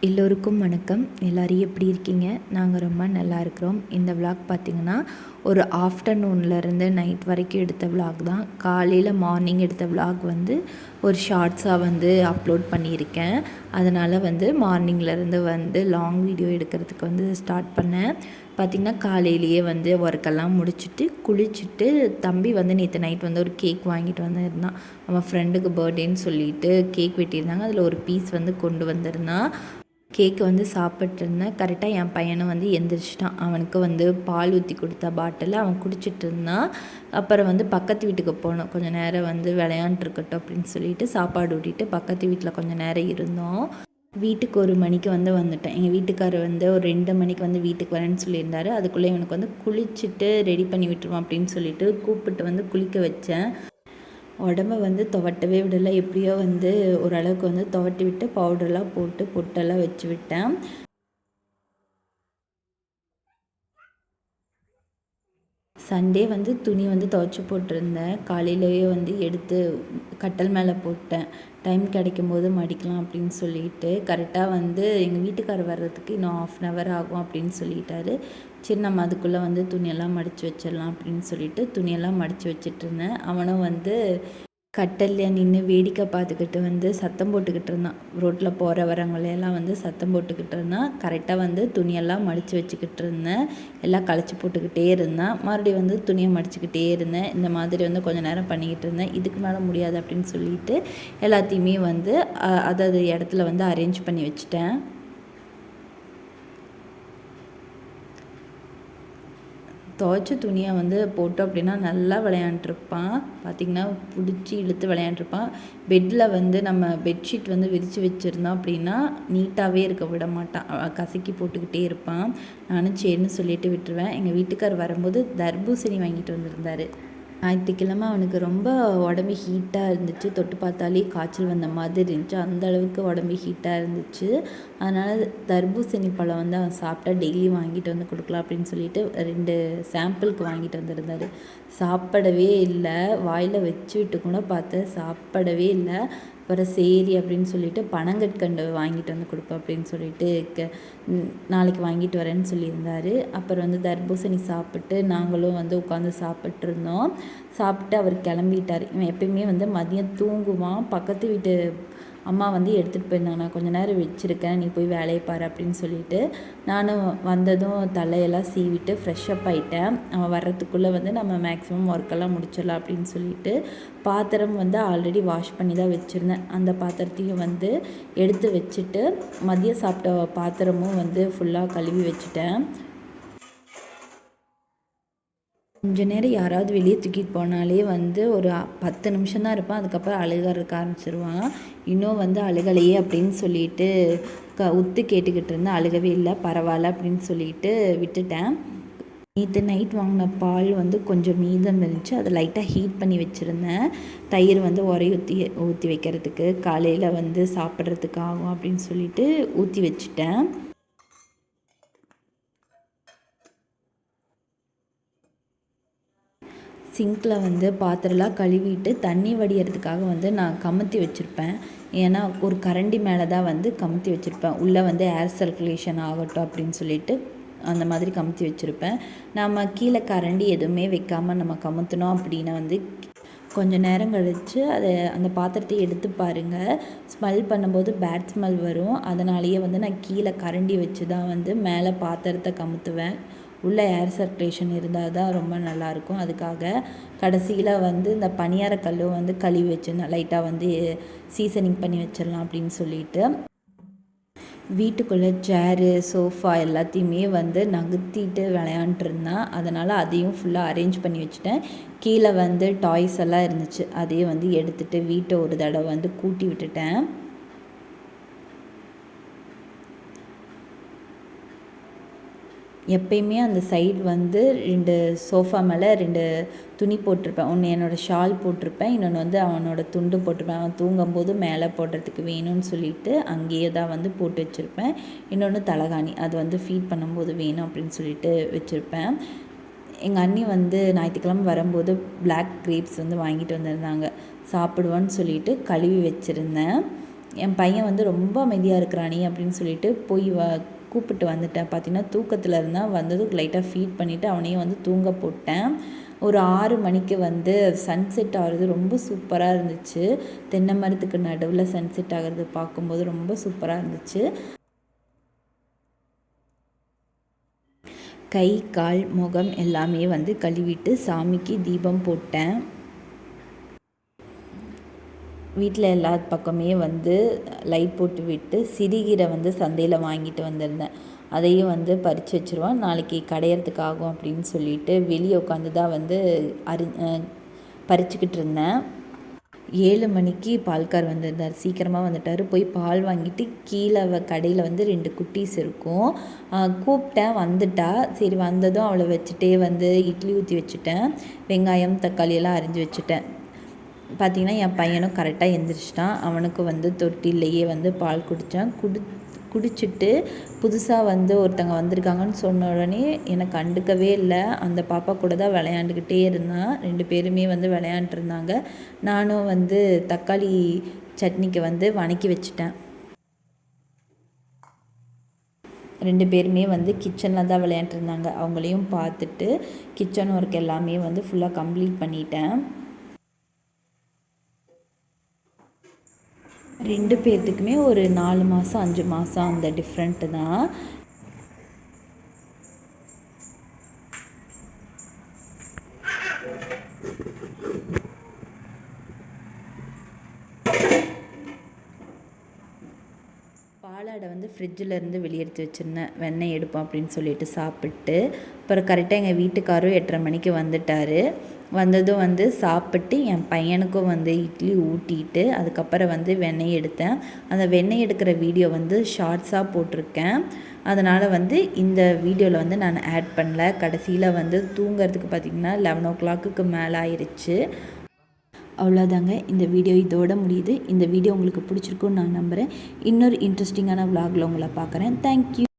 எல்லோருக்கும் வணக்கம். எல்லோரும் எப்படி இருக்கீங்க? நாங்கள் ரொம்ப நல்லா இருக்கிறோம். இந்த விளாக் பார்த்திங்கன்னா ஒரு ஆஃப்டர்நூன்லேருந்து நைட் வரைக்கும் எடுத்த விளாக் தான். காலையில் மார்னிங் எடுத்த விளாக் வந்து ஒரு ஷார்ட்ஸாக வந்து அப்லோட் பண்ணியிருக்கேன். அதனால் வந்து மார்னிங்லேருந்து வந்து லாங் வீடியோ எடுக்கிறதுக்கு வந்து ஸ்டார்ட் பண்ணேன். பார்த்திங்கன்னா காலையிலேயே வந்து ஒர்க்கெல்லாம் முடிச்சுட்டு குளிச்சுட்டு தம்பி வந்து நேற்று நைட் வந்து ஒரு கேக் வாங்கிட்டு வந்திருந்தான். அவன் ஃப்ரெண்டுக்கு பர்த்டேன்னு சொல்லிட்டு கேக் வெட்டியிருந்தாங்க. அதில் ஒரு பீஸ் வந்து கொண்டு வந்திருந்தான். கேக்கு வந்து சாப்பிட்ருந்தேன் கரெக்டாக என் பையனை வந்து எந்திரிச்சிட்டான். அவனுக்கு வந்து பால் ஊற்றி கொடுத்த பாட்டில் அவன் குடிச்சிட்டு இருந்தான். அப்புறம் வந்து பக்கத்து வீட்டுக்கு போனோம். கொஞ்சம் நேரம் வந்து விளையாண்டுருக்கட்டும் அப்படின்னு சொல்லிட்டு சாப்பாடு ஊட்டிட்டு பக்கத்து வீட்டில் கொஞ்சம் நேரம் இருந்தோம். வீட்டுக்கு ஒரு மணிக்கு வந்து வந்துட்டேன். எங்கள் வீட்டுக்காரர் வந்து ஒரு ரெண்டு மணிக்கு வந்து வீட்டுக்கு வரேன்னு சொல்லியிருந்தாரு. அதுக்குள்ளே இவனுக்கு வந்து குளிச்சுட்டு ரெடி பண்ணி விட்டுருவான் அப்படின்னு சொல்லிட்டு கூப்பிட்டு வந்து குளிக்க வச்சேன். உடம்ப வந்து துவட்டவே விடலை. எப்படியோ வந்து ஓரளவுக்கு வந்து துவட்டி விட்டு பவுடர்லாம் போட்டு பொட்டெல்லாம் வச்சு விட்டேன். சண்டே வந்து துணி வந்து துவைச்சி போட்டிருந்தேன். காலையிலேயே வந்து எடுத்து கட்டல் மேலே போட்டேன். டைம் கிடைக்கும் போது மடிக்கலாம் அப்படின்னு சொல்லிட்டு கரெக்டாக வந்து எங்கள் வீட்டுக்காரர் வர்றதுக்கு இன்னும் ஆஃப் அன் ஹவர் ஆகும் அப்படின்னு சொல்லிட்டாரு. சரி நம்ம அதுக்குள்ளே வந்து துணியெல்லாம் மடித்து வச்சிடலாம் அப்படின்னு சொல்லிட்டு துணியெல்லாம் மடித்து வச்சிட்ருந்தேன் அவனும் வந்து கட்டலில் நின்று வேடிக்கை பார்த்துக்கிட்டு வந்து சத்தம் போட்டுக்கிட்டு இருந்தான். ரோட்டில் போகிற வரவங்களையெல்லாம் வந்து சத்தம் போட்டுக்கிட்டு இருந்தான். கரெக்டாக வந்து துணியெல்லாம் மடித்து வச்சுக்கிட்டு இருந்தேன். எல்லாம் களைச்சி போட்டுக்கிட்டே இருந்தேன். மறுபடியும் வந்து துணியை மடிச்சுக்கிட்டே இருந்தேன். இந்த மாதிரி வந்து கொஞ்சம் நேரம் பண்ணிக்கிட்டு இருந்தேன். இதுக்கு மேலே முடியாது அப்படின்னு சொல்லிட்டு எல்லாத்தையுமே வந்து அதாவது இடத்துல வந்து அரேஞ்ச் பண்ணி வச்சுட்டேன். துவைச்ச துணியை வந்து போட்டோம் அப்படின்னா நல்லா விளையாண்டுருப்பான். பார்த்திங்கன்னா பிடிச்சி இழுத்து விளையாண்டுருப்பான். பெட்டில் வந்து நம்ம பெட்ஷீட் வந்து விரித்து வச்சுருந்தோம் அப்படின்னா நீட்டாகவே இருக்க விட மாட்டான். கசக்கி போட்டுக்கிட்டே இருப்பான். நானும் சரின்னு சொல்லிட்டு விட்டுருவேன். எங்கள் வீட்டுக்கார் வரும்போது தர்பூசணி வாங்கிட்டு வந்திருந்தாரு. ஞாயிற்றுக்கிழமை அவனுக்கு ரொம்ப உடம்பு ஹீட்டாக இருந்துச்சு. தொட்டு பார்த்தாலே காய்ச்சல் வந்த மாதிரி இருந்துச்சு. அந்த அளவுக்கு உடம்பு ஹீட்டாக இருந்துச்சு. அதனால் தர்பூசணி பழம் வந்து அவன் சாப்பிட்டா டெய்லி வாங்கிட்டு வந்து கொடுக்கலாம் அப்படின்னு சொல்லிட்டு ரெண்டு சாம்பிளுக்கு வாங்கிட்டு வந்திருந்தார். சாப்பிடவே இல்லை. வாயில் வச்சு விட்டு கூட பார்த்தேன் சாப்பிடவே இல்லை. அப்புறம் சரி அப்படின்னு சொல்லிட்டு பனங்கற்கண்டு வாங்கிட்டு வந்து கொடுப்பேன் அப்படின்னு சொல்லிட்டு க நாளைக்கு வாங்கிட்டு வரேன்னு சொல்லியிருந்தாரு. அப்புறம் வந்து தர்பூசணி சாப்பிட்டு நாங்களும் வந்து உட்காந்து சாப்பிட்ருந்தோம் சாப்பிட்டு அவர் கிளம்பிட்டார். இவன் எப்பயுமே வந்து மதியம் தூங்குவான். பக்கத்து வீட்டு அம்மா வந்து எடுத்துகிட்டு போயிருந்தாங்க. நான் கொஞ்சம் நேரம் வச்சுருக்கேன். நீ போய் வேலையை பாரு அப்படின்னு சொல்லிட்டு நானும் வந்ததும் தலையெல்லாம் சீவிட்டு ஃப்ரெஷ்ஷப் ஆகிட்டேன் அவன் வர்றதுக்குள்ளே வந்து நம்ம மேக்ஸிமம் ஒர்க்கெல்லாம் முடிச்சிடலாம் அப்படின்னு சொல்லிட்டு பாத்திரம் வந்து ஆல்ரெடி வாஷ் பண்ணி தான் வச்சுருந்தேன். அந்த பாத்திரத்தையும் வந்து எடுத்து வச்சுட்டு மதியம் சாப்பிட்ட பாத்திரமும் வந்து ஃபுல்லாக கழுவி வச்சுட்டேன். கொஞ்ச நேரம் யாராவது வெளியே தூக்கிட்டு போனாலே வந்து ஒரு பத்து நிமிஷம் தான் இருப்பான். அதுக்கப்புறம் அழுகிறதுக்கு ஆரம்பிச்சிருவான் இன்னும் வந்து அழுகலையே அப்படின்னு சொல்லிட்டு க உத்து கேட்டுக்கிட்டு இருந்தேன் அழுகவே இல்லை பரவாயில்ல அப்படின்னு சொல்லிட்டு விட்டுட்டேன். நேற்று நைட் வாங்கின பால் வந்து கொஞ்சம் மீதம் இருந்துச்சு. அதை லைட்டாக ஹீட் பண்ணி வச்சுருந்தேன். தயிர் வந்து உரை ஊற்றி ஊற்றி வைக்கிறதுக்கு காலையில் வந்து சாப்பிட்றதுக்கு ஆகும் அப்படின்னு சொல்லிட்டு ஊற்றி வச்சுட்டேன். சிங்கில் வந்து பாத்திரம்லாம் கழுவிட்டு தண்ணி வடிகிறதுக்காக வந்து நான் கமுத்தி வச்சுருப்பேன். ஏன்னா ஒரு கரண்டி மேலே தான் வந்து கமுத்தி வச்சுருப்பேன். உள்ளே வந்து ஏர் சர்க்குலேஷன் ஆகட்டும் அப்படின்னு சொல்லிட்டு அந்த மாதிரி கமுத்தி வச்சுருப்பேன். நம்ம கீழே கரண்டி எதுவுமே வைக்காமல் நம்ம கமுத்தினோம் அப்படின்னா வந்து கொஞ்சம் நேரம் கழித்து அதை அந்த பாத்திரத்தை எடுத்து பாருங்கள் ஸ்மெல் பண்ணும்போது பேட் ஸ்மெல் வரும். அதனாலேயே வந்து நான் கீழே கரண்டி வச்சு தான் வந்து மேலே பாத்திரத்தை கமுத்துவேன். உள்ளே ஏர் சர்க்குலேஷன் இருந்தால் தான் ரொம்ப நல்லாயிருக்கும். அதுக்காக கடைசியில் வந்து இந்த பனியார வந்து கழுவி வச்சுருந்தேன் லைட்டாக வந்து சீசனிங் பண்ணி வச்சிடலாம் அப்படின்னு சொல்லிட்டு வீட்டுக்குள்ளே சேரு சோஃபா எல்லாத்தையுமே வந்து நகர்த்திட்டு விளையாண்டுருந்தேன் அதனால் அதையும் ஃபுல்லாக அரேஞ்ச் பண்ணி வச்சுட்டேன். கீழே வந்து டாய்ஸ் எல்லாம் இருந்துச்சு. அதையும் வந்து எடுத்துகிட்டு வீட்டை ஒரு தடவை வந்து கூட்டி விட்டுட்டேன். எப்பயுமே அந்த சைடு வந்து ரெண்டு சோஃபா மேலே ரெண்டு துணி போட்டிருப்பேன். ஒன்று என்னோடய ஷால் போட்டிருப்பேன் இன்னொன்று வந்து அவனோட துண்டு போட்டிருப்பேன். அவன் தூங்கும்போது மேலே போடுறதுக்கு வேணும்னு சொல்லிட்டு அங்கேயே தான் வந்து போட்டு வச்சுருப்பேன். இன்னொன்று தலகாணி அது வந்து ஃபீட் பண்ணும்போது வேணும் அப்படின்னு சொல்லிட்டு வச்சுருப்பேன். எங்கள் அண்ணி வந்து ஞாயிற்றுக்கிழமை வரும்போது பிளாக் கிரேப்ஸ் வந்து வாங்கிட்டு வந்திருந்தாங்க. சாப்பிடுவான்னு சொல்லிட்டு கழுவி வச்சுருந்தேன். என் பையன் வந்து ரொம்ப அமைதியாக இருக்கிறானே அப்படின்னு சொல்லிட்டு போய் வ கூப்பிட்டு வந்துட்டேன் பார்த்தீங்கன்னா தூக்கத்தில் இருந்தால் வந்ததும் லைட்டாக ஃபீட் பண்ணிவிட்டு அவனையும் வந்து தூங்க போட்டேன். ஒரு ஆறு மணிக்கு வந்து சன்செட் ஆகிறது ரொம்ப சூப்பராக இருந்துச்சு. தென்னை மரத்துக்கு நடுவில் சன்செட் ஆகிறது பார்க்கும்போது ரொம்ப சூப்பராக இருந்துச்சு. கை கால் முகம் எல்லாமே வந்து கழுவிட்டு சாமிக்கு தீபம் போட்டேன். வீட்டில் எல்லா பக்கமே வந்து லைட் போட்டு விட்டு சிறுகீரை வந்து சந்தையில் வாங்கிட்டு வந்திருந்தேன். அதையும் வந்து பறித்து வச்சுருவான் நாளைக்கு கடையிறதுக்கு ஆகும் அப்படின்னு சொல்லிட்டு வெளியே உட்காந்து தான் வந்து அரி பறிச்சுக்கிட்டு இருந்தேன். ஏழு மணிக்கு பால்கார் வந்திருந்தார். சீக்கிரமாக வந்துட்டார். போய் பால் வாங்கிட்டு கீழே கடையில் வந்து ரெண்டு குட்டீஸ் இருக்கும். கூப்பிட்டேன். வந்துட்டா. சரி வந்ததும் அவளை வச்சுட்டே வந்து இட்லி ஊற்றி வச்சுட்டேன். வெங்காயம் தக்காளி எல்லாம் அரிஞ்சு வச்சுட்டேன். பார்த்திங்கன்னா என் பையனும் கரெக்டாக எழுந்திரிச்சிட்டான் அவனுக்கு வந்து தொட்டிலேயே வந்து பால் குடித்தான் குடி குடிச்சிட்டு புதுசாக வந்து ஒருத்தங்க வந்திருக்காங்கன்னு சொன்ன உடனே என்னை கண்டுக்கவே இல்லை. அந்த பாப்பா கூட தான் விளையாண்டுக்கிட்டே இருந்தான். ரெண்டு பேருமே வந்து விளையாண்டுருந்தாங்க நானும் வந்து தக்காளி சட்னிக்கு வந்து வணக்கி வச்சுட்டேன். ரெண்டு பேருமே வந்து கிச்சனில் தான் விளையாண்டுருந்தாங்க அவங்களையும் பார்த்துட்டு கிச்சன் ஒர்க் எல்லாமே வந்து ஃபுல்லாக கம்ப்ளீட் பண்ணிட்டேன். ரெண்டு பேர்த்துக்குமே ஒரு நாலு மாதம் அஞ்சு மாதம் அந்த டிஃப்ரெண்ட்டு தான். பாலாடை வந்து ஃப்ரிட்ஜில் இருந்து வெளியெடுத்து வச்சுருந்தேன். வெண்ணெய் எடுப்போம் அப்படின்னு சொல்லிட்டு சாப்பிட்டு அப்புறம் கரெக்டாக எங்கள் வீட்டுக்காரும் எட்டரை மணிக்கு வந்துட்டார். வந்ததும் வந்து சாப்பிட்டு என் பையனுக்கும் வந்து இட்லி ஊட்டிட்டு அதுக்கப்புறம் வந்து வெண்ணெய் எடுத்தேன். அந்த வெண்ணெய் எடுக்கிற வீடியோ வந்து ஷார்ட்ஸாக போட்டிருக்கேன். அதனால் வந்து இந்த வீடியோவில் வந்து நான் ஆட் பண்ணல. கடைசியில் வந்து தூங்கிறதுக்கு பார்த்திங்கன்னா லெவன் ஓ கிளாக்குக்கு மேலே ஆயிடுச்சு அவ்வளோதாங்க இந்த வீடியோ இதோட முடியுது. இந்த வீடியோ உங்களுக்கு பிடிச்சிருக்குன்னு நான் நம்புகிறேன் இன்னொரு இன்ட்ரெஸ்டிங்கான விலாகில் உங்களை பார்க்குறேன். தேங்க்யூ